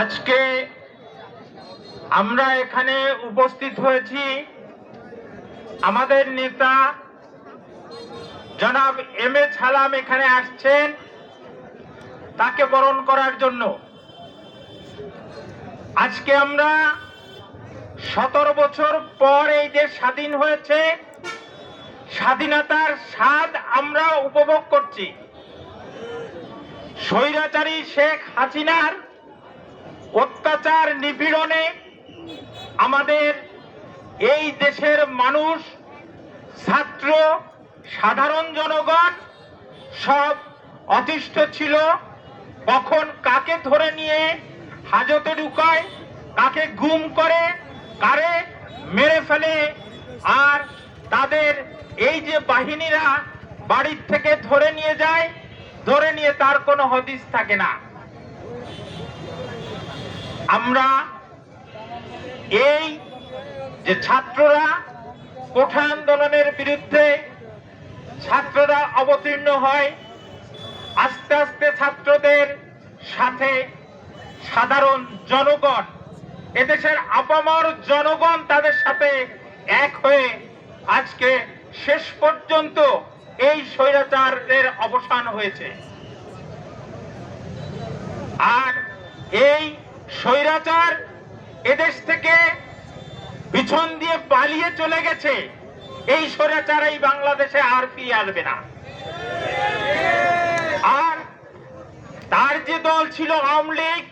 আজকে আমরা এখানে উপস্থিত হয়েছি আমাদের নেতা জনাব এম এ ছালাম এখানে আসছেন তাকে বরণ করার জন্য। আজকে আমরা সতেরো বছর পর এই দেশ স্বাধীন হয়েছে, স্বাধীনতার স্বাদ আমরা উপভোগ করছি। স্বৈরাচারী শেখ হাসিনার অত্যাচার নিপীড়নে আমাদের এই দেশের মানুষ, ছাত্র, সাধারণ জনগণ সব অতিষ্ঠ ছিল। কখন কাকে ধরে নিয়ে হাজতে ঢুকায়, কাকে গুম করে, কারে মেরে ফেলে, আর তাদের এই যে বাহিনীরা বাড়ির থেকে ধরে নিয়ে যায় ধরে নিয়ে তার কোনো হদিস থাকে না। আমরা এই যে ছাত্ররা কোঠা আন্দোলনের বিরুদ্ধে ছাত্ররা অবতীর্ণ হয়, আস্তে আস্তে ছাত্রদের সাথে সাধারণ জনগণ, এদেশের আপামর জনগণ তাদের সাথে এক হয়ে আজকে শেষ পর্যন্ত এই স্বৈরাচারের অবসান হয়েছে। আর এই স্বৈরাচার এদেশ থেকে পিছন দিয়ে পালিয়ে চলে গেছে, এই স্বৈরাচার এই বাংলাদেশে আর ফিরে আসবে না। আর তার যে দল ছিল আওয়ামী লীগ,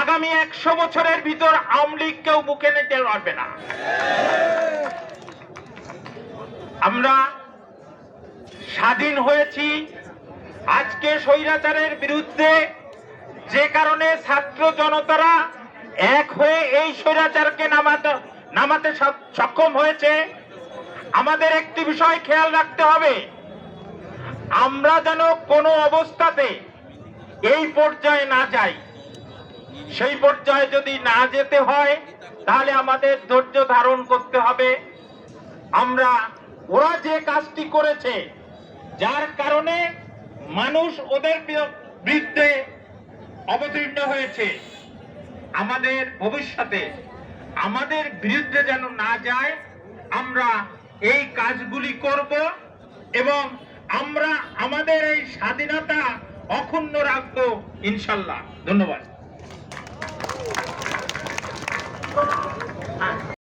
আগামী একশো বছরের ভিতর আওয়ামী লীগ কেউ মুখে নিতে পারবে না। আমরা স্বাধীন হয়েছি। আজকে স্বৈরাচারের বিরুদ্ধে যে কারণে ছাত্র জনতারা এক হয়ে এই স্বৈরাচারকে নামাতে নামাতে সক- সক্ষম হয়েছে। আমাদের একটি বিষয় খেয়াল রাখতে হবে। আমরা যেন কোনো অবস্থাতে এই পর্যায়ে না যাই। সেই পর্যায়ে যদি না যেতে হয়, তাহলে আমাদের ধৈর্য ধারণ করতে হবে। আমরা, ওরা যে কাজটি করেছে যার কারণে মানুষ ওদের বিরুদ্ধে অবতীর্ণ হয়েছে। আমাদের ভবিষ্যতে, আমাদের বিরুদ্ধে যেন না যায়, আমরা এই কাজগুলি করব এবং আমরা আমাদের এই স্বাধীনতা অক্ষুণ্ণ রাখব ইনশাল্লাহ। ধন্যবাদ।